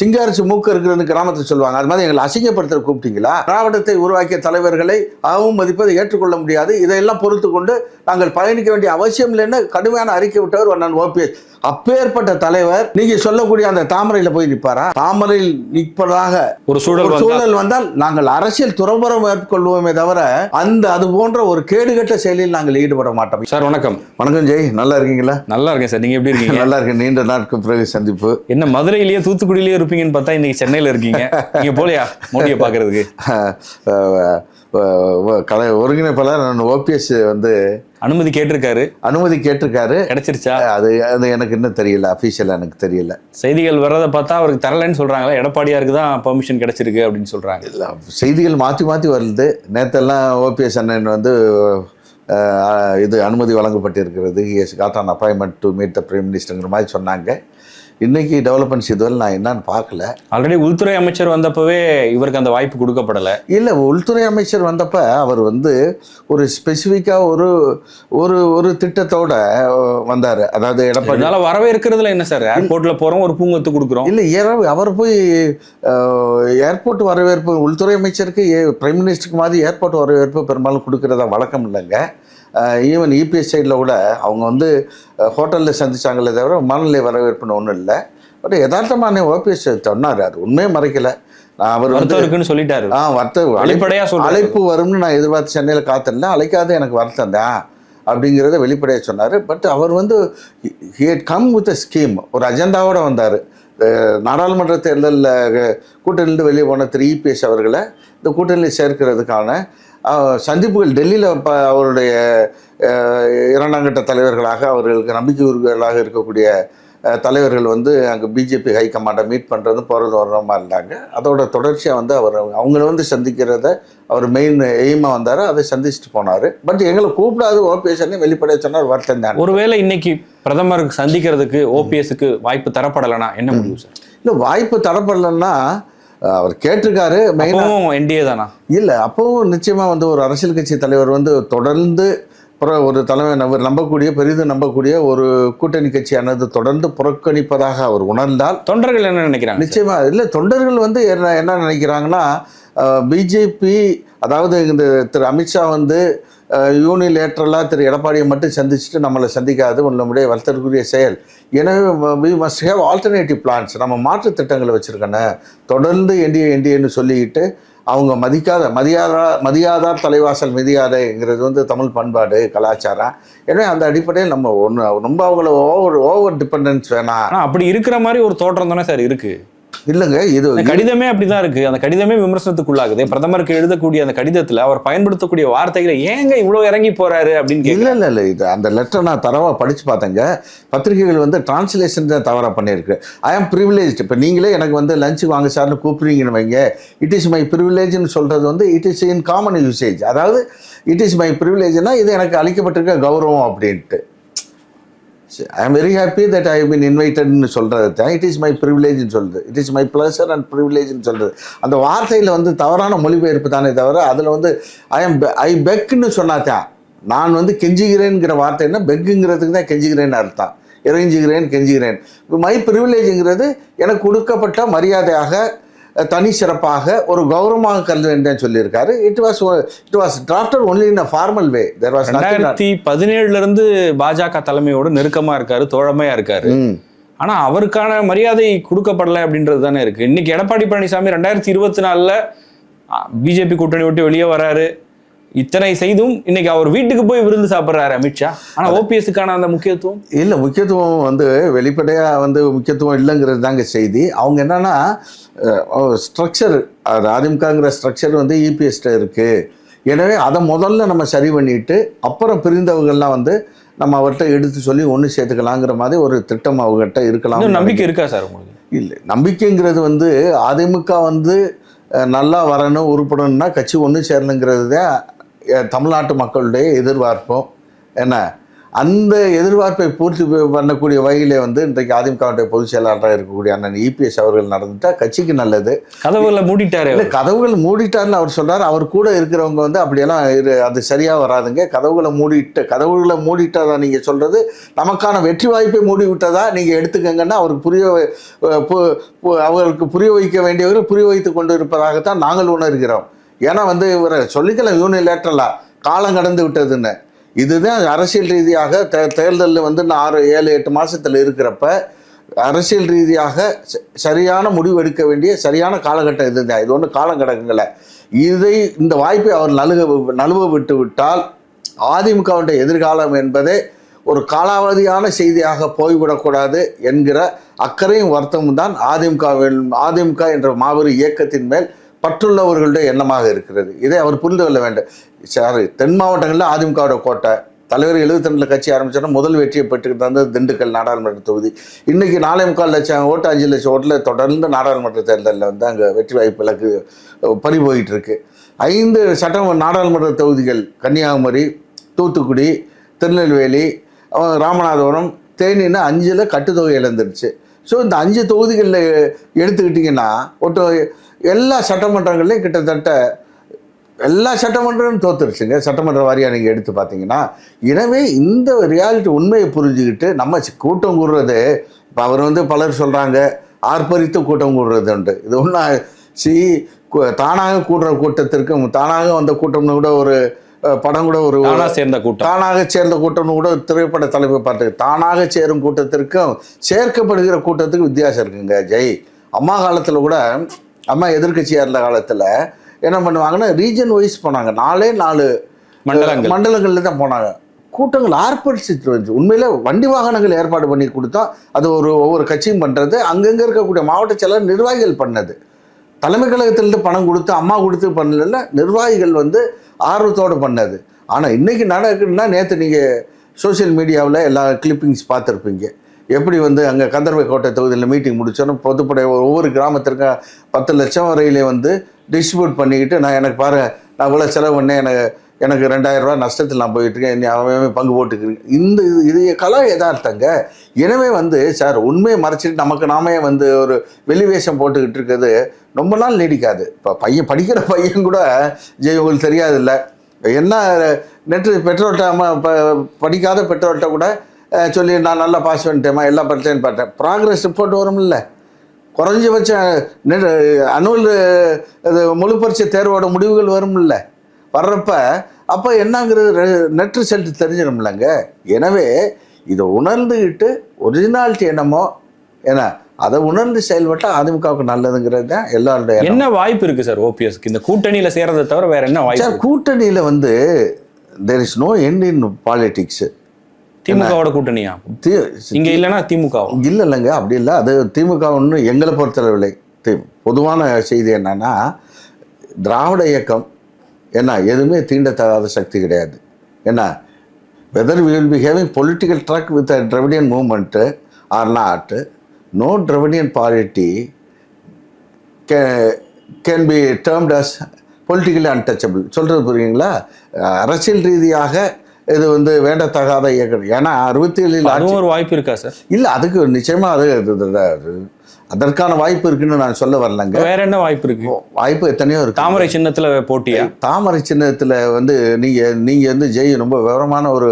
சிங்காரிச்சு மூக்கு இருக்கிறது கிராமத்தில் சொல்லுவாங்க. அது மாதிரி எங்களை அசிங்கப்படுத்த கூப்பிட்டீங்களா? திராவிடத்தை உருவாக்கிய தலைவர்களை அவமதிப்பதை மதிப்பதை ஏற்றுக்கொள்ள முடியாது. இதையெல்லாம் பொறுத்து கொண்டு நாங்கள் பயணிக்க வேண்டிய அவசியம் இல்லைன்னு கடுமையான அறிக்கை விட்டவர் நான் ஓபிஎஸ். அப்பேற்பட்ட தலைவர் நீங்க சொல்லக்கூடிய அந்த தாமரையில போய் நிற்பாரா தாமரையில் நிற்பதாக ஒரு சூழல் சூழல் வந்தால் நாங்கள் அரசியல் துறவரம் மேற்கொள்வோமே தவிர அந்த அது போன்ற ஒரு கேடுகட்ட செயலில் நாங்கள் ஈடுபட மாட்டோம். சார் வணக்கம். வணக்கம் ஜெய். நல்லா இருக்கீங்களா? நல்லா இருக்கேன் சார். நீங்க எப்படி இருக்கீங்க? நல்லா இருக்கேன். நீண்ட நாட்கள் பிறகு சந்திப்பு. என்ன மதுரையிலேயே தூத்துக்குடியிலேயே இருப்பீங்கன்னு பார்த்தா இன்னைக்கு சென்னையில இருக்கீங்க. நீங்க போலையா? மோடியை அஹ், கலை ஒருங்கிணைப்பாளர் நான் ஓபிஎஸ் வந்து அனுமதி கேட்டிருக்காரு. அனுமதி கேட்டிருக்காரு. கிடைச்சிருச்சா? அது அது எனக்கு இன்னும் தெரியல அஃபீஷியலாக எனக்கு தெரியல. செய்திகள் வர்றதை பார்த்தா அவருக்கு தரலன்னு சொல்றாங்களா எடப்பாடியாருக்கு தான் பெர்மிஷன் கிடைச்சிருக்கு அப்படின்னு சொல்றாங்க. இல்ல, செய்திகள் மாற்றி மாற்றி வருது. நேற்றெல்லாம் ஓபிஎஸ் அண்ணன் வந்து இது அனுமதி வழங்கப்பட்டிருக்கிறது. Has got an appointment to meet the prime மினிஸ்டருங்கிற மாதிரி சொன்னாங்க. இன்னைக்கு டெவலப்மெண்ட்ஸ் இதுவரை நான் என்னன்னு பார்க்கல. ஆல்ரெடி உள்துறை அமைச்சர் வந்தப்பவே இவருக்கு அந்த வாய்ப்பு கொடுக்கப்படல. இல்லை உள்துறை அமைச்சர் வந்தப்ப அவர் வந்து ஒரு ஸ்பெசிஃபிக்காக ஒரு ஒரு ஒரு திட்டத்தோட வந்தார். அதாவது எடப்பாடி அதனால வரவேற்கிறதுல என்ன சார்? ஏர்போர்ட்ல போறோம் ஒரு பூங்கொத்து கொடுக்குறோம். இல்லை ஏற அவர் போய் ஏர்போர்ட் வரவேற்பு உள்துறை அமைச்சருக்கு பிரைம் மினிஸ்டருக்கு மாதிரி ஏர்போர்ட் வரவேற்பு பெரும்பாலும் கொடுக்கறதா வழக்கம் இல்லைங்க. ஈவன் இபிஎஸ் சைடில் கூட அவங்க வந்து ஹோட்டலில் சந்திச்சாங்களே தவிர மனநிலை வரவேற்புன்னு ஒன்றும் இல்லை. பட் யதார்த்தமான ஓபிஎஸ் சொன்னார் அது உண்மையே மறைக்கல. நான் அவர் வந்து வருத்தம் சொல்லிட்டாரு. ஆ வர்த்த அழைப்பு வெளிப்படையா சொல்றாரு. அழைப்பு வரும்னு நான் எதிர்பார்த்து சென்னையில் காத்திருந்தேன். அழைக்காத எனக்கு வருத்தம் தான் அப்படிங்கிறத வெளிப்படையாக சொன்னார். பட் அவர் வந்து he'd come with a scheme ஒரு அஜெண்டாவோட வந்தார். நாடாளுமன்ற தேர்தலில் கூட்டணியிலிருந்து வெளியே போன திரு இபிஎஸ் அவர்களை இந்த கூட்டணியில் சேர்க்கிறதுக்கான சந்திப்புகள் டெல்லியில் ப அவருடைய இரண்டாம் கட்ட தலைவர்களாக அவர்களுக்கு நம்பிக்கை உறுதிகளாக இருக்கக்கூடிய தலைவர்கள் வந்து அங்கே பிஜேபி ஹைகமாண்டை மீட் பண்ணுறது போகிறது வர்றமா இருந்தாங்க அதோட தொடர்ச்சியாக வந்து அவர் அவங்கள வந்து சந்திக்கிறத அவர் மெயின் எய்மாக வந்தார் அதை சந்திச்சுட்டு போனார். பட் எங்களை கூப்பிடாது ஓபிஎஸ்ன்னு வெளிப்படையாக சொன்னார் வருத்தம் தான். ஒருவேளை இன்னைக்கு பிரதமருக்கு சந்திக்கிறதுக்கு ஓபிஎஸ்க்கு வாய்ப்பு தரப்படலைன்னா என்ன முடியும் சார்? இல்லை வாய்ப்பு தரப்படலைன்னா அவர் கேட்டிருக்காரு மெயினாக அப்பவும் என்டிஏ தானா இல்லை அப்பவும் நிச்சயமாக வந்து ஒரு அரசியல் கட்சி தலைவர் வந்து தொடர்ந்து புற ஒரு தலைமை நம்ப நம்பக்கூடிய பெரிதும் நம்பக்கூடிய ஒரு கூட்டணி கட்சியானது தொடர்ந்து புறக்கணிப்பதாக அவர் உணர்ந்தால் தொண்டர்கள் என்ன நினைக்கிறாங்க? நிச்சயமா இல்லை தொண்டர்கள் வந்து என்ன என்ன நினைக்கிறாங்கன்னா பிஜேபி அதாவது இந்த திரு அமித்ஷா வந்து யூனிலேட்ரலாக திரு எடப்பாடியை மட்டும் சந்திச்சுட்டு நம்மளை சந்திக்காது நம்முடைய வருத்தற்குரிய செயல் எனவே we must have alternative plans நம்ம மாற்று திட்டங்களை வச்சுருக்கேன்னு தொடர்ந்து என்டிஏ என்டிஏன்னு சொல்லிக்கிட்டு அவங்க மதிக்காத மதியாதா மதியாதார் தலைவாசல் மிதியாதைங்கிறது வந்து தமிழ் பண்பாடு கலாச்சாரம். எனவே அந்த அடிப்படையில் நம்ம ஒன்று ரொம்ப அவங்கள ஓவர் ஓவர் டிபெண்டன்ஸ் வேணாம். அப்படி இருக்கிற மாதிரி ஒரு தோற்றம் தானே சார் இருக்குது இல்லைங்க இது கடிதமே அப்படிதான் இருக்கு. அந்த கடிதமே விமர்சனத்துக்குள்ளாகுது. பிரதமருக்கு எழுதக்கூடிய அந்த கடிதத்துல அவர் பயன்படுத்தக்கூடிய வார்த்தைகளை ஏங்க இவ்வளவு இறங்கி போறாரு அப்படின்னு இல்லை. இல்லை இல்லை. இது அந்த லெட்டர் நான் தரவாக படித்து பார்த்தேங்க. பத்திரிகைகள் வந்து டிரான்ஸ்லேஷன் தான் தவறாக பண்ணியிருக்கு. ஐ ஆம் ப்ரிவிலேஜ் இப்போ நீங்களே எனக்கு வந்து லஞ்ச் வாங்க சார்னு கூப்பிடுறீங்கன்னு வைங்க. இட் இஸ் மை ப்ரிவிலேஜ்னு சொல்கிறது வந்து it is in common usage அதாவது இட் இஸ் மை ப்ரிவிலேஜ்னா இது எனக்கு அளிக்கப்பட்டிருக்க கௌரவம் அப்படின்ட்டு. I am very happy that I been இன்வைட்டட்னு சொல்கிறது தான். இட் இஸ் மை ப்ரிவிலேஜ்னு சொல்கிறது it is my pleasure and ப்ரிவிலேஜ்னு சொல்கிறது அந்த வார்த்தையில் வந்து தவறான மொழிபெயர்ப்பு தானே தவிர அதில் வந்து ஐ எம் ஐ பெக்குன்னு சொன்னாதான் நான் வந்து கெஞ்சுகிறேன்ங்கிற வார்த்தை என்ன பெக்குங்கிறதுக்கு தான் கெஞ்சுகிறேன்னு அர்த்தம். இறைஞ்சுகிறேன் கெஞ்சுகிறேன். மை ப்ரிவிலேஜுங்கிறது எனக்கு கொடுக்கப்பட்ட மரியாதையாக தனி சிறப்பாக ஒரு கௌரவமாக கருதுவேன் சொல்லியிருக்காரு. It was it was drafted only in a formal way there was ரெண்டாயிரத்தி பதினேழுல இருந்து பாஜக தலைமையோட நெருக்கமா இருக்காரு தோழமையா இருக்காரு. ஆனா அவருக்கான மரியாதை கொடுக்கப்படல அப்படின்றது தானே இருக்கு. இன்னைக்கு எடப்பாடி பழனிசாமி ரெண்டாயிரத்தி இருபத்தி நாலுல பிஜேபி கூட்டணி விட்டு வெளியே வராரு. இத்தனை செய்தும் இன்னைக்கு அவர் வீட்டுக்கு போய் விருந்து சாப்பிடுறாரு அமித்ஷா ஆனா ஓபிஎஸ்க்கான அந்த முக்கியத்துவம்? இல்லை முக்கியத்துவம் வந்து வெளிப்படையாக வந்து முக்கியத்துவம் இல்லைங்கிறது தாங்க செய்தி. அவங்க என்னன்னா ஸ்ட்ரக்சர் அது அதிமுகங்கிற ஸ்ட்ரக்சர் வந்து இபிஎஸ்ட இருக்குது எனவே அதை முதல்ல நம்ம சரி பண்ணிட்டு அப்புறம் பிரிந்தவங்கள்லாம் வந்து நம்ம அவர்கிட்ட எடுத்து சொல்லி ஒன்று சேர்த்துக்கலாங்கிற மாதிரி ஒரு திட்டம் அவங்ககிட்ட இருக்கலாம். நம்பிக்கை இருக்கா சார் உங்களுக்கு? இல்லை நம்பிக்கைங்கிறது வந்து அதிமுக வந்து நல்லா வரணும் உருப்படணும்னா கட்சி ஒன்று சேரணுங்கிறது தான் தமிழ்நாட்டு மக்களுடைய எதிர்பார்ப்பும். என்ன? அந்த எதிர்பார்ப்பை பூர்த்தி பண்ணக்கூடிய வகையிலே வந்து இன்றைக்கு அதிமுகவுடைய பொதுச் செயலாளராக இருக்கக்கூடிய அண்ணன் இபிஎஸ் அவர்கள் நடந்துட்டா கட்சிக்கு நல்லது. கதவுகளை மூடிட்டாரு இல்ல கதவுகள் மூடிட்டார்னு அவர் சொல்றாரு அவர் கூட இருக்கிறவங்க வந்து அப்படியெல்லாம் இரு அது சரியா வராதுங்க. கதவுகளை மூடிட்டு கதவுகளை மூடிட்டதா நீங்க சொல்றது? நமக்கான வெற்றி வாய்ப்பை மூடி விட்டதா நீங்க எடுத்துக்கங்கன்னா அவருக்கு புரிய அவருக்கு புரிய வைக்க வேண்டியவர்கள் புரிய வைத்து கொண்டு இருப்பதாகத்தான் நாங்கள் உணர்கிறோம். ஏன்னா வந்து இவரை சொல்லிக்கலாம் யூனிலேட்டரலா காலம் கடந்து விட்டதுன்னு. இதுதான் அரசியல் ரீதியாக தே தேர்தலில் வந்து இன்னும் ஆறு ஏழு எட்டு மாதத்தில் இருக்கிறப்ப அரசியல் ரீதியாக ச- சரியான முடிவு எடுக்க வேண்டிய சரியான காலகட்டம் இதுதான் இது ஒன்றும் காலம் கிடக்குங்கள இதை இந்த வாய்ப்பை அவர் நழுக நழுவ விட்டு விட்டால் அதிமுகவுடைய எதிர்காலம் என்பதே ஒரு காலாவதியான செய்தியாக போய்விடக்கூடாது என்கிற அக்கறையும் வருத்தமும் தான் அதிமுகவில் அதிமுக என்ற மாபெரும் இயக்கத்தின் மேல் பற்றுள்ளவர்களுடைய எண்ணமாக இருக்கிறது. இதை அவர் புரிந்து கொள்ள வேண்டும். சார் தென் மாவட்டங்களில் அதிமுகவோட கோட்டை தலைவர் எழுபத்தி ரெண்டில் கட்சி ஆரம்பித்தோன்னா முதல் வெற்றியை பெற்றுக்கிட்டு வந்தது திண்டுக்கல் நாடாளுமன்ற தொகுதி. இன்றைக்கி நாலே முக்கால் லட்சம் ஓட்டு அஞ்சு லட்சம் ஓட்டில் தொடர்ந்து நாடாளுமன்ற தேர்தலில் வந்து அங்கே வெற்றி வாய்ப்பு இலக்கு அஹ், இருக்கு. ஐந்து சட்டம் நாடாளுமன்ற தொகுதிகள் கன்னியாகுமரி தூத்துக்குடி திருநெல்வேலி ராமநாதபுரம் தேனின்னு அஞ்சில் கட்டுத்தொகை இழந்துருச்சு. ஸோ இந்த அஞ்சு தொகுதிகளில் எடுத்துக்கிட்டிங்கன்னா ஒட்டு எல்லா சட்டமன்றங்கள்லையும் கிட்டத்தட்ட எல்லா சட்டமன்றமும் தோத்துருச்சுங்க. சட்டமன்ற வாரியாக நீங்கள் எடுத்து பார்த்தீங்கன்னா எனவே இந்த ரியாலிட்டி உண்மையை புரிஞ்சுக்கிட்டு நம்ம கூட்டம் கூடுறது இப்போ அவர் வந்து பலர் சொல்கிறாங்க ஆர்ப்பரித்து கூட்டம் கூடுறது உண்டு. இது ஒன்றா சி தானாக கூடுற கூட்டத்திற்கும் தானாக வந்த கூட்டம்னு கூட ஒரு படம் கூட ஒரு சேர்ந்த கூட்டம். தானாக சேர்ந்த கூட்டம்னு கூட திரைப்பட தலைமை பார்த்து தானாக சேரும் கூட்டத்திற்கும் சேர்க்கப்படுகிற கூட்டத்துக்கு வித்தியாசம் இருக்குங்க ஜெய். அம்மா காலத்தில் கூட அம்மா எதிர்க்கட்சியாக இருந்த காலத்தில் என்ன பண்ணுவாங்கன்னா ரீஜன் வைஸ் போனாங்க. நாலே நாலு மண்டலங்கள். மண்டலங்கள்ல தான் போனாங்க. கூட்டங்கள் ஆர்ப்பரிச்சிட்டு வந்துச்சு உண்மையில வண்டி வாகனங்கள் ஏற்பாடு பண்ணி கொடுத்தா அது ஒரு ஒவ்வொரு கட்சியும் பண்ணுறது அங்கங்கே இருக்கக்கூடிய மாவட்ட செயலர் நிர்வாகிகள் பண்ணது. தலைமை கழகத்திலிருந்து பணம் கொடுத்து அம்மா கொடுத்து பண்ணல நிர்வாகிகள் வந்து ஆர்வத்தோடு பண்ணது. ஆனால் இன்னைக்கு நடக்குதுன்னா நேற்று நீங்கள் சோஷியல் மீடியாவில் எல்லா கிளிப்பிங்ஸ் பார்த்துருப்பீங்க. எப்படி வந்து அங்கே கந்தர்வை கோட்டை தொகுதியில் மீட்டிங் முடிச்சோன்னா பொதுப்படை ஒவ்வொரு கிராமத்திற்கும் பத்து லட்சம் வரையிலே வந்து டிஸ்ட்ரிபியூட் பண்ணிக்கிட்டு நான் எனக்கு பாரு நான் இவ்வளோ செலவு பண்ணேன் எனக்கு எனக்கு ரெண்டாயிரரூவா நஷ்டத்தில் நான் போயிட்டுருக்கேன் நீ அவன் அவன் பங்கு போட்டுக்கிறேன். இந்த இது இது கலா எதார்த்தங்க எனவே வந்து சார் உண்மையை மறைச்சிட்டு நமக்கு நாமே வந்து ஒரு வெளிவேஷம் போட்டுக்கிட்டு இருக்கிறது ரொம்ப நாள் நீடிக்காது. இப்போ பையன் படிக்கிற பையன் கூட ஜெய் உங்களுக்கு தெரியாதுல்ல. என்ன நெற்று பெற்றோர்கிட்ட ப படிக்காத பெற்றோர்கிட்ட கூட சொல்லி நான் நல்லா பாஸ் பண்ணிட்டேம்மா எல்லா பரிச்சையும் பார்த்தேன் ப்ராக்ரஸ் ரிப்போர்ட் வரும்ல. குறைஞ்சபட்சம் அனுவல் இது முழு பரீட்சை தேர்வோட முடிவுகள் வரும்ல. வர்றப்ப அப்போ என்னங்கிறது நெட் ரிசல்ட் தெரிஞ்சிடும்லங்க எனவே இதை உணர்ந்துக்கிட்டு ஒரிஜினாலிட்டி என்னமோ ஏன்னா அதை உணர்ந்து செயல்பட்டால் அதிமுகவுக்கு நல்லதுங்கிறது தான் எல்லாருடைய. என்ன வாய்ப்பு இருக்கு சார் ஓபிஎஸ்க்கு? இந்த கூட்டணியில சேர்றதை தவிர வேற என்ன வாய்ப்பு சார்? கூட்டணியில் வந்து there is no end in politics திமுகவோட கூட்டணியா? இங்க இல்லைன்னா திமுக இல்லை இல்லைங்க அப்படி இல்லை. அது திமுக ஒன்று எங்களை பொறுத்தளவில்லை பொதுவான செய்தி என்னன்னா திராவிட இயக்கம் என்ன எதுவுமே தீண்டத்தகாத சக்தி கிடையாது. என்ன whether will be having political track with a Dravidian movement or not, no Dravidian party can, can be termed as politically untouchable. சொல்கிறது புரியுங்களா அரசியல் ரீதியாக இது வந்து வேண்டத்தகாத இயக்கம் ஏன்னா அறுபத்தி ஏழில் அதுவும் ஒரு வாய்ப்பு இருக்கா சார்? இல்லை அதுக்கு நிச்சயமாக அது அது- அது- அது- அதற்கான வாய்ப்பு இருக்குன்னு நான் சொல்ல வரலங்க. வேற என்ன வாய்ப்பு இருக்கு? வாய்ப்பு எத்தனையோ இருக்கு. தாமரை சின்னத்துல போட்டியா? தாமரை சின்னத்தில் வந்து நீங்கள் நீங்கள் வந்து ஜெய் ரொம்ப விவரமான ஒரு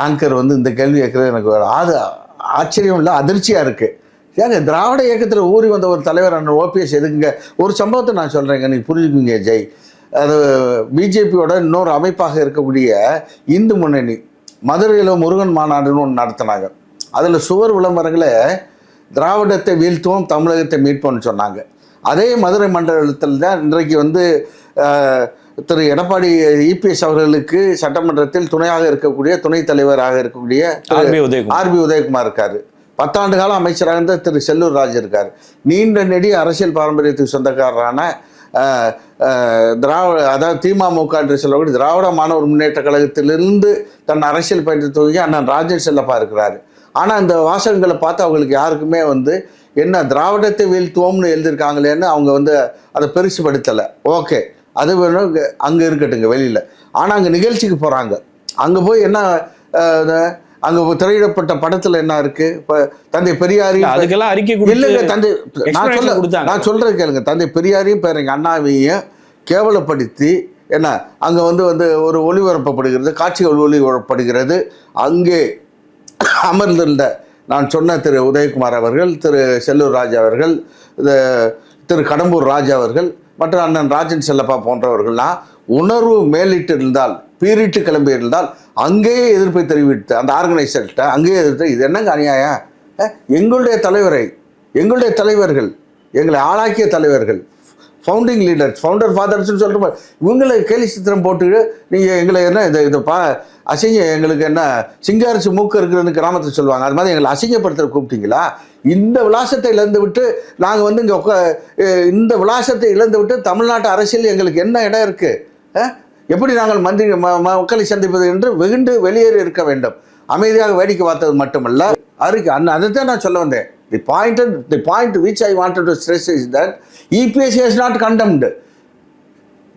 ஆங்கர் வந்து இந்த கேள்வி கேட்குறது எனக்கு ஒரு ஆது ஆச்சரியம் இல்லை அதிர்ச்சியாக இருக்குது ஏங்க திராவிட இயக்கத்தில் ஊறி வந்த ஒரு தலைவர் அண்ணன் ஓபிஎஸ் எதுக்குங்க? ஒரு சம்பவத்தை நான் சொல்கிறேங்க நீங்கள் புரிஞ்சுக்குங்க ஜெய். அது பிஜேபியோட இன்னொரு அமைப்பாக இருக்கக்கூடிய இந்து முன்னணி மதுரையில் முருகன் மாநாடுன்னு ஒன்று நடத்தினாங்க. அதில் சுவர் விளம்பரங்களை திராவிடத்தை வீழ்த்துவோம் தமிழகத்தை மீட்போம்னு சொன்னாங்க. அதே மதுரை மண்டலத்தில் தான் இன்றைக்கு வந்து திரு எடப்பாடி இபிஎஸ் அவர்களுக்கு சட்டமன்றத்தில் துணையாக இருக்கக்கூடிய துணைத் தலைவராக இருக்கக்கூடிய ஆர்பி உதயகுமார். இருக்காரு. பத்தாண்டு காலம் அமைச்சராக இருந்த திரு செல்லூர் ராஜ் இருக்கார். நீண்ட நெடிய அரசியல் பாரம்பரியத்துக்கு சொந்தக்காரரான திராவிட அதாவது திமுக என்று சொல்லக்கூடிய திராவிட மாணவர் முன்னேற்ற கழகத்திலிருந்து தன் அரசியல் பயிற்சி துவங்கி அண்ணன் ராஜன் செல்லப்பா இருக்கிறாரு ஆனால் இந்த வாசகங்களை பார்த்து அவங்களுக்கு யாருக்குமே வந்து என்ன திராவிடத்தை வீழ்த்துவோம்னு எழுதியிருக்காங்களேன்னு அவங்க வந்து அதை பெருசுபடுத்தலை. ஓகே. அது வேணும் அங்கே இருக்கட்டுங்க வெளியில். ஆனால் அங்கே நிகழ்ச்சிக்கு போகிறாங்க அங்கே போய் என்ன அங்க திரையிடப்பட்ட படத்துல என்ன இருக்கு? இப்ப தந்தை பெரியாரையும் அதுக்கெல்லாம் அறிக்கை இல்லைங்க தந்தை நான் சொல்ல. நான் சொல்றேன் கேளுங்க. தந்தை பெரியாரையும் பேரங்க அண்ணாவையும் கேவலப்படுத்தி என்ன அங்க வந்து வந்து ஒரு ஒளிபரப்பப்படுகிறது காட்சிகள் ஒளிபரப்பப்படுகிறது. அங்கே அமர்ந்திருந்த நான் சொன்ன திரு உதயகுமார் அவர்கள் திரு செல்லூர் ராஜா அவர்கள் திரு கடம்பூர் ராஜா அவர்கள் மற்றும் அண்ணன் ராஜன் செல்லப்பா போன்றவர்கள்லாம் உணர்வு மேலிட்டு இருந்தால் பீரிட்டு கிளம்பியிருந்தால் அங்கேயே எதிர்ப்பை தெரிவித்து அந்த ஆர்கனைசர்கிட்ட அங்கேயே எதிர்த்து இது என்னங்க அநியாயம்? எங்களுடைய தலைவரை எங்களுடைய தலைவர்கள் எங்களை ஆளாக்கிய தலைவர்கள் ஃபவுண்டிங் லீடர்ஸ் ஃபவுண்டர் ஃபாதர்ஸ்னு சொல்லிட்டு இவங்களை கேலி சித்திரம் போட்டு நீங்கள் எங்களை என்ன இதை இதை பா அசிங்க எங்களுக்கு என்ன சிங்காரிச்சு மூக்கு இருக்குதுன்னு கிராமத்தில் சொல்லுவாங்க. அது மாதிரி எங்களை அசிங்கப்படுத்த கூப்பிட்டீங்களா? இந்த விலாசத்தை இழந்து விட்டு நாங்கள் வந்து இங்கே உட்கா இந்த விலாசத்தை இழந்து விட்டு தமிழ்நாட்டு அரசியல் எங்களுக்கு என்ன இடம் இருக்குது எப்படி நாங்கள் மந்திரி ம- ம- மக்களை சந்திப்பது என்று வெகுண்டு வெளியேறி இருக்க வேண்டும். அமைதியாக வேடிக்கை பார்த்தது மட்டுமல்ல அருக்கு அந் அதை தான் நான் சொல்ல வந்தேன். The point the point which I wanted to stress is that EPS is not condemned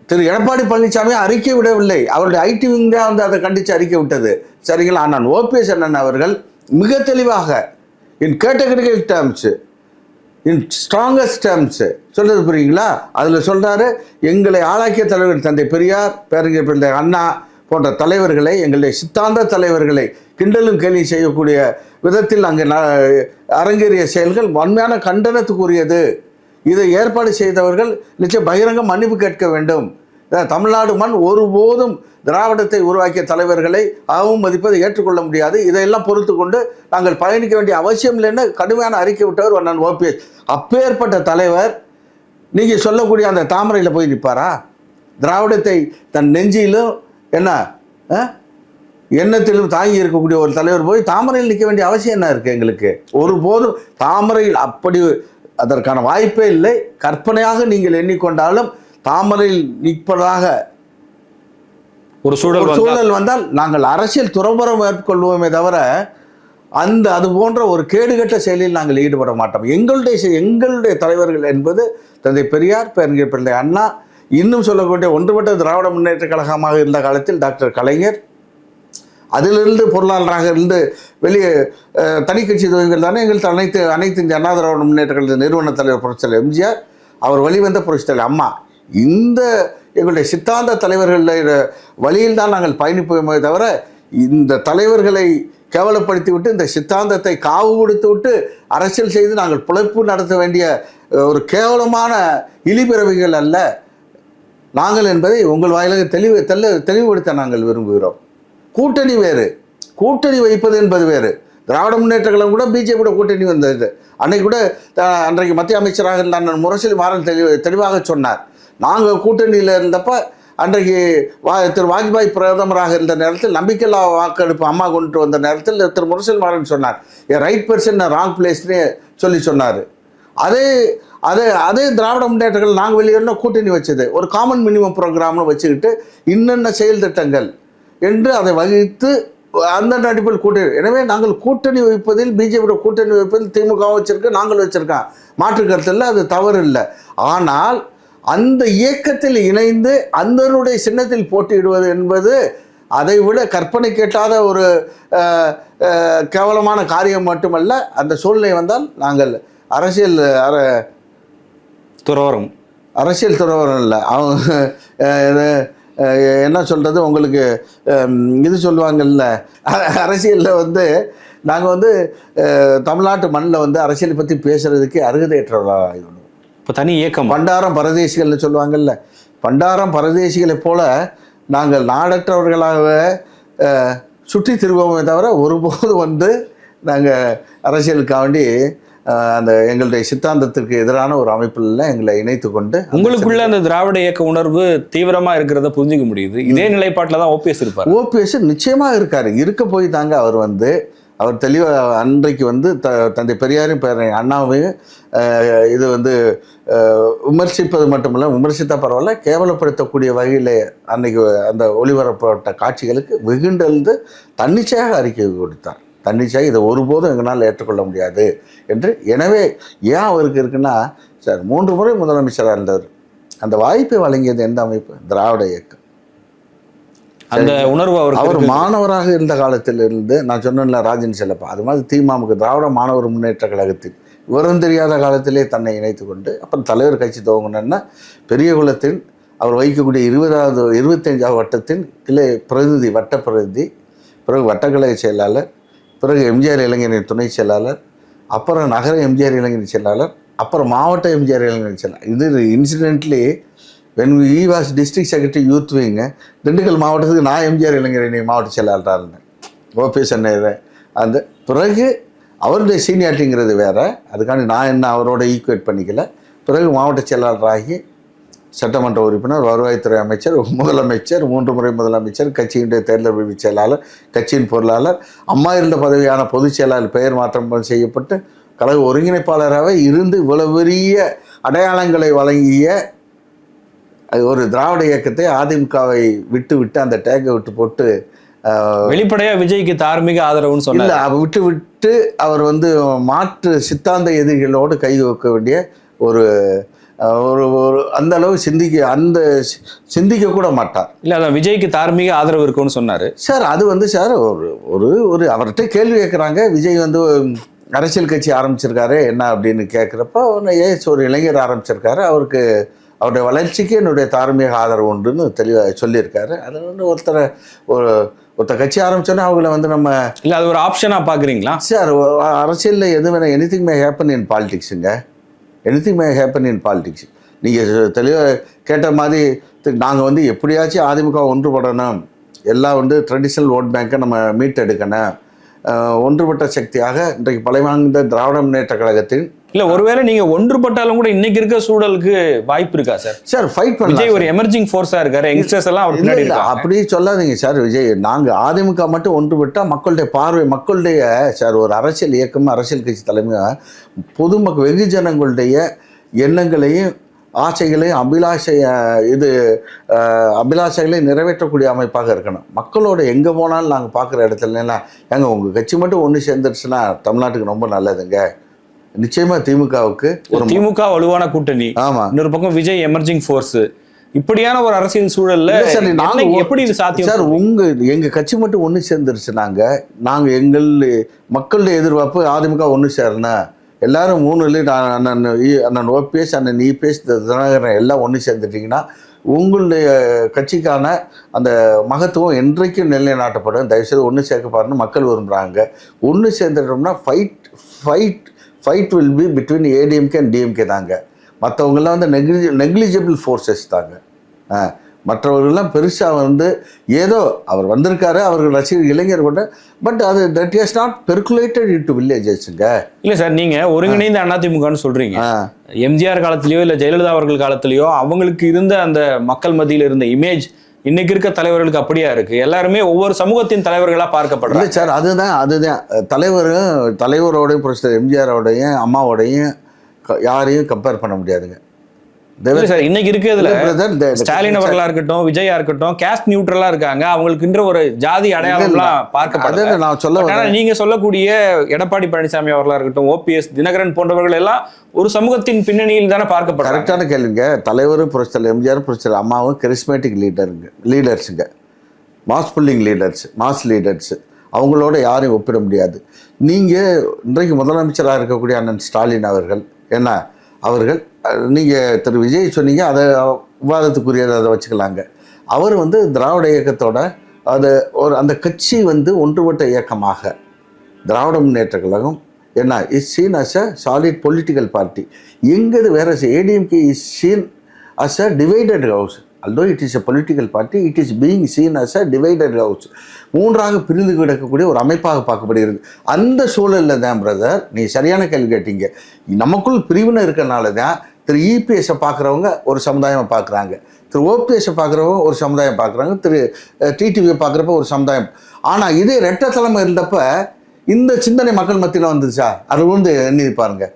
திரு எடப்பாடி பழனிசாமி அறிக்கை விடவில்லை. அவருடைய ஐடி விங் தான் வந்து அதை கண்டித்து அறிக்கை விட்டது. சரிங்களா? ஆனால் ஓபிஎஸ் அண்ணன் அவர்கள் மிக தெளிவாக in categorical terms in strongest terms சொல்கிறது புரியுங்களா? அதில் சொல்கிறாரு எங்களை ஆளாக்கிய தலைவர் தந்தை பெரியார் பேரறிஞர் பிள்ளை அண்ணா போன்ற தலைவர்களை எங்களுடைய சித்தாந்த தலைவர்களை கிண்டலும் கேலி செய்யக்கூடிய விதத்தில் அங்கே ந- அரங்கேறிய செயல்கள் வன்மையான கண்டனத்துக்குரியது. இதை ஏற்பாடு செய்தவர்கள் நிச்சயம் பகிரங்க மன்னிப்பு கேட்க வேண்டும். தமிழ்நாடு மண் ஒருபோதும் திராவிடத்தை உருவாக்கிய தலைவர்களை ஆவும் மதிப்பதை ஏற்றுக்கொள்ள முடியாது. இதையெல்லாம் பொறுத்து கொண்டு நாங்கள் பயணிக்க வேண்டிய அவசியம் இல்லைன்னு கடுமையான அறிக்கை விட்டவர் அண்ணன் ஓபிஎஸ். அப்பேற்பட்ட தலைவர் நீங்கள் சொல்லக்கூடிய அந்த தாமரையில் போய் நிற்பாரா திராவிடத்தை தன் நெஞ்சிலும் என்ன எண்ணத்திலும் தாங்கி இருக்கக்கூடிய ஒரு தலைவர் போய் தாமரையில் நிற்க வேண்டிய அவசியம் என்ன இருக்குது எங்களுக்கு? ஒருபோதும் தாமரையில் அப்படி அதற்கான வாய்ப்பே இல்லை. கற்பனையாக நீங்கள் எண்ணிக்கொண்டாலும் தாமரையில் நிற்பதாக ஒரு சூழல் சூழல் வந்தால் நாங்கள் அரசியல் துறவரம் மேற்கொள்வோமே தவிர அந்த அது போன்ற ஒரு கேடுகட்ட செயலில் நாங்கள் ஈடுபட மாட்டோம். எங்களுடைய எங்களுடைய தலைவர்கள் என்பது தந்தை பெரியார் பேரறிஞர் பிள்ளை அண்ணா இன்னும் சொல்லக்கூடிய ஒன்றுபட்ட திராவிட முன்னேற்ற கழகமாக இருந்த காலத்தில் டாக்டர் கலைஞர் அதிலிருந்து பொருளாளராக இருந்து வெளியே தனி கட்சி துவங்கள் தானே எங்கள் அனைத்து அனைத்து இந்திய அண்ணா திராவிட முன்னேற்ற கழக நிறுவன தலைவர் புரட்சித்தலைவர் எம்ஜிஆர் அவர் வழிவந்த புரட்சித்தலைவர் அம்மா. இந்த எங்களுடைய சித்தாந்த தலைவர்களுடைய வழியில் தான் நாங்கள் பயணிப்போமே தவிர இந்த தலைவர்களை கேவலப்படுத்தி விட்டு இந்த சித்தாந்தத்தை காவு கொடுத்து விட்டு அரசியல் செய்து நாங்கள் பிழைப்பு நடத்த வேண்டிய ஒரு கேவலமான இழிபிறவிகள் அல்ல. நாங்கள் என்பதை உங்கள் வாயிலாக தெளிவு தெல்ல தெளிவுபடுத்த நாங்கள் விரும்புகிறோம். கூட்டணி வேறு. கூட்டணி வைப்பது என்பது வேறு. திராவிட முன்னேற்ற கழகம் கூட பிஜேபி கூட கூட்டணி வந்தது. அன்னைக்கு கூட அன்றைக்கு மத்திய அமைச்சராக இருந்த அண்ணன் முரசொலி மாறன் தெளிவு தெளிவாக சொன்னார். நாங்கள் கூட்டணியில் இருந்தப்ப அன்றைக்கு வா திரு வாஜ்பாய் பிரதமராக இருந்த நேரத்தில் நம்பிக்கையில்லா வாக்கெடுப்பு அம்மா கொண்டு வந்த நேரத்தில் திரு முரசொலி மாறன் சொன்னார். ஏ ரைட் பர்சன் ராங் பிளேஸ்னே சொல்லி சொன்னார். அதே அதே அதே திராவிட முன்னேற்றங்கள் நாங்கள் வெளியேறின கூட்டணி வச்சது. ஒரு காமன் மினிமம் ப்ரோக்ராம்னு வச்சுக்கிட்டு இன்னென்ன செயல் திட்டங்கள் என்று அதை வகித்து அந்த அடிப்பில் கூட்டணி எனவே நாங்கள் கூட்டணி வைப்பதில் பிஜேபியோட கூட்டணி வைப்பதில் திமுக வச்சுருக்கோம் நாங்கள் வச்சுருக்கோம். மாற்று கருத்தில் அது தவறு இல்லை. ஆனால் அந்த இயக்கத்தில் இணைந்து அந்தனுடைய சின்னத்தில் போட்டியிடுவது என்பது அதை விட கற்பனை கேட்டாத ஒரு கேவலமான காரியம் மட்டுமல்ல அந்த சூழ்நிலை வந்தால் நாங்கள் அரசியல் அர துறவரம். அரசியல் துறவரம் இல்லை. அவங்க என்ன சொல்கிறது உங்களுக்கு இது சொல்லுவாங்கல்ல அரசியலில் வந்து நாங்கள் வந்து தமிழ்நாட்டு மண்ணில் வந்து அரசியலை பற்றி பேசுகிறதுக்கு அருகதையற்றவர்களாக இப்போ தனி இயக்கம். பண்டாரம் பரதேசிகள்னு சொல்லுவாங்கல்ல. பண்டாரம் பரதேசிகளைப் போல நாங்கள் நாடற்றவர்களாக சுற்றி திருவோமே தவிர ஒருபோது வந்து நாங்கள் அரசியலுக்காக வேண்டி அந்த எங்களுடைய சித்தாந்தத்திற்கு எதிரான ஒரு அமைப்பில் எங்களை இணைத்து கொண்டு உங்களுக்குள்ள அந்த திராவிட இயக்க உணர்வு தீவிரமா இருக்கிறத புரிஞ்சுக்க முடியுது. இதே நிலைப்பாட்டில் தான் ஓபிஎஸ் இருப்பார். ஓபிஎஸ் நிச்சயமாக இருக்கார். இருக்க போய் தாங்க அவர் வந்து அவர் தெளிவாக அன்றைக்கு வந்து த தந்தை பெரியாரையும் பேர அண்ணாவையும் இது வந்து விமர்சிப்பது மட்டுமல்ல விமர்சித்தா பரவாயில்ல கேவலப்படுத்தக்கூடிய வகையில் அன்னைக்கு அந்த ஒளிபரப்பப்பட்ட காட்சிகளுக்கு வெகுண்டெழுந்து தன்னிச்சையாக அறிக்கை கொடுத்தார். தன்னிச்சையாக இதை ஒருபோதும் எங்களால் ஏற்றுக்கொள்ள முடியாது என்று. எனவே ஏன் அவருக்கு இருக்குன்னா சார் மூன்று முறை முதலமைச்சராக இருந்தவர் அந்த வாய்ப்பை வழங்கியது எந்த அமைப்பு? திராவிட இயக்கம். அந்த உணர்வு அவர் இருக்கு. மாணவராக இருந்த காலத்திலிருந்து நான் சொன்னேன்ல ராஜன் செல்லப்பா அது மாதிரி தீமாமுக திராவிட மாணவர் முன்னேற்ற கழகத்தில் விவரம் தெரியாத காலத்திலே தன்னை இணைத்து கொண்டு அப்புறம் தலைவர் கட்சி துவங்கினா பெரிய குலத்தின் அவர் வைக்கக்கூடிய இருபதாவது இருபத்தஞ்சாவது வட்டத்தின் கிளை பிரதிநிதி வட்ட பிரதிநிதி பிறகு வட்டக்கழக செயலாளர் பிறகு எம்ஜிஆர் இளைஞரின் துணை செயலாளர் அப்புறம் நகர எம்ஜிஆர் இளைஞர் செயலாளர் அப்புறம் மாவட்ட எம்ஜிஆர் இளைஞர் செயலாளர் இது incidentally when he was district secretary youth விங்க. Dindigul மாவட்டத்துக்கு நான் எம்ஜிஆர் இளைஞர் இளைஞரணி மாவட்ட செயலாளராக இருந்தேன். ஓபிஎஸ் என்ன அந்த பிறகு அவருடைய சீனியாரிட்டிங்கிறது வேறு. அதுக்காண்டி நான் என்ன அவரோட ஈக்குவேட் பண்ணிக்கல. பிறகு மாவட்ட செயலாளராகி சட்டமன்ற உறுப்பினர் வருவாய்த்துறை அமைச்சர் முதலமைச்சர் மூன்று முறை முதலமைச்சர் கட்சியினுடைய தேர்தல் பிரிவு செயலாளர் கட்சியின் பொருளாளர் அம்மா இருந்த பதவியான பொதுச் செயலாளர் பெயர் மாற்றம் செய்யப்பட்டு கழக ஒருங்கிணைப்பாளராக இருந்து இவ்வளவு பெரிய அடையாளங்களை வழங்கிய அது ஒரு திராவிட இயக்கத்தை அதிமுகவை விட்டு விட்டு அந்த டேக்கை விட்டு போட்டு வெளிப்படையா விஜய்க்கு தார்மீக ஆதரவுன்னு சொன்னார். விட்டு விட்டு அவர் வந்து மாற்று சித்தாந்த எதிரிகளோடு கை வைக்க வேண்டிய ஒரு ஒரு ஒரு அந்த அளவு சிந்திக்க அந்த சிந்திக்க கூட மாட்டார். இல்ல அதான் விஜய்க்கு தார்மீக ஆதரவு இருக்குன்னு சொன்னாரு. சார் அது வந்து சார் ஒரு ஒரு ஒரு அவர்கிட்ட கேள்வி கேட்குறாங்க விஜய் வந்து அரசியல் கட்சி ஆரம்பிச்சிருக்காரு என்ன அப்படின்னு கேட்குறப்ப ஏஸ் ஒரு இளைஞர் ஆரம்பிச்சிருக்காரு? அவருக்கு அவருடைய வளர்ச்சிக்கு என்னுடைய தார்மீக ஆதரவு உண்டுன்னு தெளிவாக சொல்லியிருக்காரு. அது வந்து ஒருத்தரை ஒரு ஒருத்தர் கட்சி ஆரம்பிச்சோன்னே அவங்கள வந்து நம்ம இல்ல அது ஒரு ஆப்ஷனா பாக்குறீங்களா சார் அரசியலில் எது வேணா anything may happen in பாலிடிக்ஸுங்க anything may happen in politics நீங்கள் தெளிவாக கேட்ட மாதிரி நாங்கள் வந்து எப்படியாச்சும் அதிமுக ஒன்றுபடணும். எல்லாம் வந்து ட்ரெடிஷ்னல் ஓட் பேங்க்கை நம்ம மீட் எடுக்கணும் ஒன்றுபட்ட சக்தியாக இன்றைக்கு பழைவாய்ந்த திராவிட முன்னேற்ற கழகத்தின் இல்ல ஒருவேளை நீங்க ஒன்றுபட்டாலும் கூட இன்னைக்கு இருக்க சூழலுக்கு வாய்ப்பு இருக்கா சார்? சார் ஃபைட் விஜய் பண்ணலாம் ஒரு எமர்ஜிங் ஃபோர்ஸா இருக்காரு யங்ஸ்டர்ஸ் எல்லாம் அவர் பின்னாடி அப்படி சொல்லாதீங்க சார் விஜய். நாங்க அதிமுக மட்டும் ஒன்றுபட்டா மக்களுடைய பார்வை மக்களுடைய சார் ஒரு அரசியல் இயக்கம் அரசியல் கட்சி தலைமையா பொதுமக்கள் வெகுஜனங்களுடைய எண்ணங்களையும் ஆசைகளையும் அபிலாஷ இது அஹ், அபிலாஷைகளையும் நிறைவேற்றக்கூடிய அமைப்பாக இருக்கணும். மக்களோட எங்கே போனாலும் நாங்கள் பார்க்குற இடத்துல எல்லாம் ஏங்க உங்கள் கட்சி மட்டும் ஒன்று சேர்ந்துருச்சுன்னா தமிழ்நாட்டுக்கு ரொம்ப நல்லதுங்க. நிச்சயமாக திமுகவுக்கு ஒரு திமுக வலுவான கூட்டணி. ஆமாம் இன்னொரு பக்கம் விஜய் எமர்ஜிங் ஃபோர்ஸ் இப்படியான ஒரு அரசியல் சூழல்ல நாங்க எப்படி இது சாத்தியம்? சார் உங்க எங்க கட்சி மட்டும் ஒன்று சேர்ந்துருச்சு நாங்க நாங்க எங்கள் மக்களுடைய எதிர்பார்ப்பு அதிமுக ஒன்று சேரணும். எல்லாரும் மூணு நான் அண்ணன் இ- அண்ணன் ஓபிஎஸ் அண்ணன் இபிஎஸ் தினகரன் எல்லாம் ஒன்று சேர்ந்துட்டீங்கன்னா உங்களுடைய கட்சிக்கான அந்த மகத்துவம் என்றைக்கும் நிலைநாட்டப்படும். தயவுசெய்து ஒன்று சேர்க்க பாருன்னு மக்கள் விரும்புகிறாங்க ஒன்று சேர்ந்துட்டோம்னா fight fight fight will be between ADMK and DMK தாங்க. மற்றவங்கெல்லாம் வந்து நெக்லிஜி நெக்லிஜிபிள் ஃபோர்ஸஸ் தாங்க. ஆ, மற்றவர்கள்லாம் பெருசாக வந்து ஏதோ அவர் வந்திருக்காரு அவர்கள் ரசிகர் இளைஞர் கூட பட் அது that is not percolated in to வில்லேஜஸ்ங்க இல்ல சார் நீங்க ஒருங்கிணைந்த அதிமுகன்னு சொல்றீங்க. ஆ. எம்ஜிஆர் காலத்திலயோ இல்ல ஜெயலலிதா அவர்கள் காலத்திலயோ அவங்களுக்கு இருந்த அந்த மக்கள் மத்தியில இருந்த இமேஜ் இன்னைக்கு இருக்க தலைவர்களுக்கு அப்படியா இருக்கு? எல்லாருமே ஒவ்வொரு சமூகத்தின் தலைவர்களா இல்லை பார்க்கப்படுறாங்க சார் அதுதான் அதுதான். தலைவரும் தலைவரோடையும் எம்ஜிஆரோடையும் அம்மாவோடையும் க- யாரையும் கம்பேர் பண்ண முடியாதுங்க. சார் இன்னைக்கு இருக்கிறதுல ஸ்டாலின் அவர்களா இருக்கட்டும் விஜயா இருக்கட்டும் கேஸ்ட் நியூட்ரலா இருக்காங்க. அவங்களுக்குன்ற ஒரு ஜாதி அடையாளம்லாம் பார்க்கப்படுது நான் சொல்ல நீங்க சொல்லக்கூடிய எடப்பாடி பழனிசாமி அவர்களா இருக்கட்டும் ஓபிஎஸ் தினகரன் போன்றவர்கள் எல்லாம் ஒரு சமூகத்தின் பின்னணியில் தானே பார்க்கப்படுறாங்க. கரெக்டான கேளுங்க. தலைவரும் புரட்சித்தலைவர் எம்ஜிஆர் புரட்சித்தலைவர் அம்மாவும் கரிஸ்மேட்டிக் லீடருங்க லீடர்ஸுங்க mass pulling leaders mass leaders அவங்களோட யாரையும் ஒப்பிட முடியாது. நீங்கள் இன்றைக்கு முதலமைச்சராக இருக்கக்கூடிய அண்ணன் ஸ்டாலின் அவர்கள் என்ன? அவர்கள் நீங்கள் திரு விஜய் சொன்னீங்க அதை விவாதத்துக்குரியதை அதை வச்சுக்கலாங்க. அவர் வந்து திராவிட இயக்கத்தோட அது ஒரு அந்த கட்சி வந்து ஒன்றுபட்ட இயக்கமாக திராவிட முன்னேற்ற கழகம் என்ன is seen as a solid political party எங்கது வேற ADMK is seen as a divided house although it is a political party it is being seen as a divided house மூன்றாக பிரிந்து கிடக்கக்கூடிய ஒரு அமைப்பாக பார்க்கப்படுகிறது. அந்த சூழலில் தான் பிரதர் நீ சரியான கேள்வி கேட்டீங்க. நமக்குள் பிரிவினை இருக்கிறனால தான் திரு இபிஎஸ்ஸை பார்க்குறவங்க ஒரு சமுதாயம் பார்க்குறாங்க. திரு ஓபிஎஸ்ஸை பார்க்குறவங்க ஒரு சமுதாயம் பார்க்குறாங்க. திரு டிடிவியை பார்க்குறப்ப ஒரு சமுதாயம். ஆனால் இதே ரெட்டை தலைமை இருந்தப்ப இந்த சிந்தனை மக்கள் மத்தியில் வந்துச்சா அது வந்து எண்ணி பாருங்கள்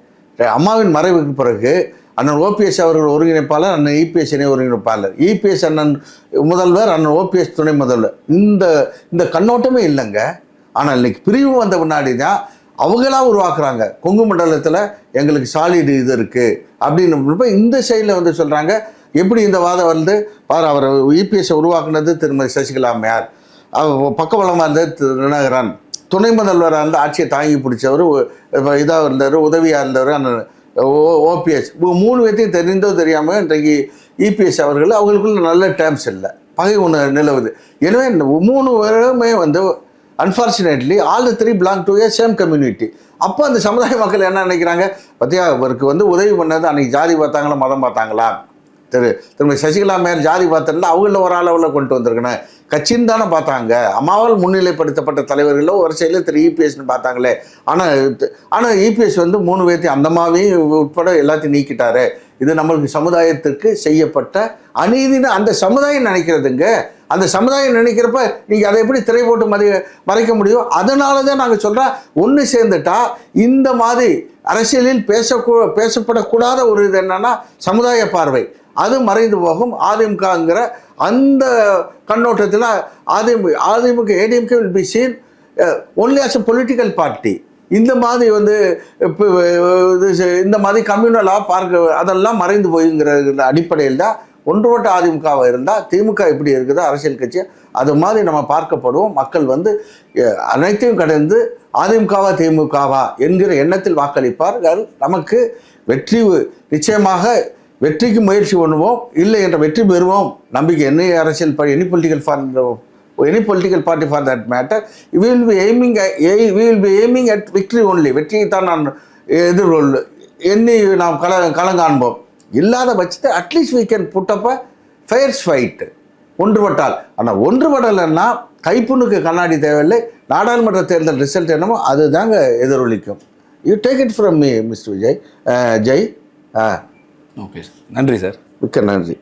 அம்மாவின் மறைவுக்கு பிறகு அண்ணன் ஓபிஎஸ் அவர்கள் ஒருங்கிணைப்பாளர் அண்ணன் இபிஎஸ் இணை ஒருங்கிணைப்பாளர். இபிஎஸ் அண்ணன் முதல்வர் அண்ணன் ஓபிஎஸ் துணை முதல்வர். இந்த இந்த கண்ணோட்டமே இல்லைங்க. ஆனால் இன்னைக்கு பிரிவு வந்த முன்னாடி தான் அவங்களா உருவாக்குறாங்க. கொங்கு மண்டலத்தில் எங்களுக்கு சாலிடு இது இருக்குது அப்படின்னு இந்த சைடில் வந்து சொல்கிறாங்க எப்படி இந்த வாதம் வந்து பார் அவர் இபிஎஸ்ஸை உருவாக்குனது திருமதி சசிகலா அம்மையார். அவர் பக்கபலமாக இருந்தது திருநகரன் துணை முதல்வராக இருந்த ஆட்சியை தாங்கி பிடிச்சவர் இதாக இருந்தார் உதவியாக இருந்தவர் ஓ ஓபிஎஸ் மூணு பேர்த்தையும் தெரிந்தோ தெரியாமல் இன்றைக்கு இபிஎஸ் அவர்கள் அவங்களுக்குள்ள நல்ல டேர்ம்ஸ் இல்லை. பகை ஒன்று நிலவுது. எனவே இந்த மூணு பேருமே வந்து unfortunately all the three belong to a same community அப்போ அந்த சமுதாய மக்கள் என்ன நினைக்கிறாங்க? பார்த்தியா இவருக்கு வந்து உதவி பண்ணது அன்றைக்கி ஜாதி பார்த்தாங்களா மதம் பார்த்தாங்களா? திரு திரும்ப சசிகலா மேயர் ஜாதி பார்த்திருந்தா அவங்கள ஒரு அளவில் கொண்டு வந்திருக்கணும் கட்சின்னு தானே பார்த்தாங்க. அம்மாவால் முன்னிலைப்படுத்தப்பட்ட தலைவர்களோ ஒரு சைடில் திரு இபிஎஸ்னு பார்த்தாங்களே. ஆனால் ஆனால் இபிஎஸ் வந்து மூணு பேர்த்தையும் அந்தமாவையும் உட்பட எல்லாத்தையும் நீக்கிட்டாரு. இது நம்மளுக்கு சமுதாயத்திற்கு செய்யப்பட்ட அநீதின்னு அந்த சமுதாயம் நினைக்கிறதுங்க. அந்த சமுதாயம் நினைக்கிறப்ப நீங்கள் அதை எப்படி திரை போட்டு மறை மறைக்க முடியும் அதனால தான் நாங்கள் சொல்கிறோம் ஒன்று சேர்ந்துட்டா இந்த மாதிரி அரசியலில் பேசக்கூ பேசப்படக்கூடாத ஒரு இது என்னன்னா சமுதாய பார்வை. அது மறைந்து போகும். அதிமுகங்கிற அந்த கண்ணோட்டத்தில் AIADMK AIADMK ADMK will be seen only as a political party இந்த மாதிரி வந்து இப்போ இது செ- இந்த மாதிரி கம்யூனலாக பார்க்க அதெல்லாம் மறைந்து போய்ங்கிற அடிப்படையில் தான் ஒன்றுபட்ட அதிமுகவாக இருந்தால் திமுக எப்படி இருக்குது அரசியல் கட்சி. அது மாதிரி நம்ம பார்க்கப்படுவோம். மக்கள் வந்து அனைத்தையும் கடந்து அதிமுகவா திமுகவா என்கிற எண்ணத்தில் வாக்களிப்பார்கள் நமக்கு வெற்றி நிச்சயமாக வெற்றிக்கு முயற்சி பண்ணுவோம். இல்லை என்ற வெற்றி பெறுவோம். நம்பிக்கை என்ன அரசியல் any political for any political party for that matter will be aiming will be aiming at victory only வெற்றியை தான் நான் எதிர்கொள் எண்ணி நாம் கல களங்காண்போம் இல்லாத பட்சத்தை at least we can put up a fierce fight ஒன்றுபட்டால். ஆனால் ஒன்றுபடலைன்னா கைப்புண்ணுக்கு கண்ணாடி தேவையில்லை. நாடாளுமன்ற தேர்தல் ரிசல்ட் என்னமோ அதுதாங்க எதிரொலிக்கும். You take it from me mister Vijay Jai ah, okay sir நன்றி சார் மிக்க நன்றி.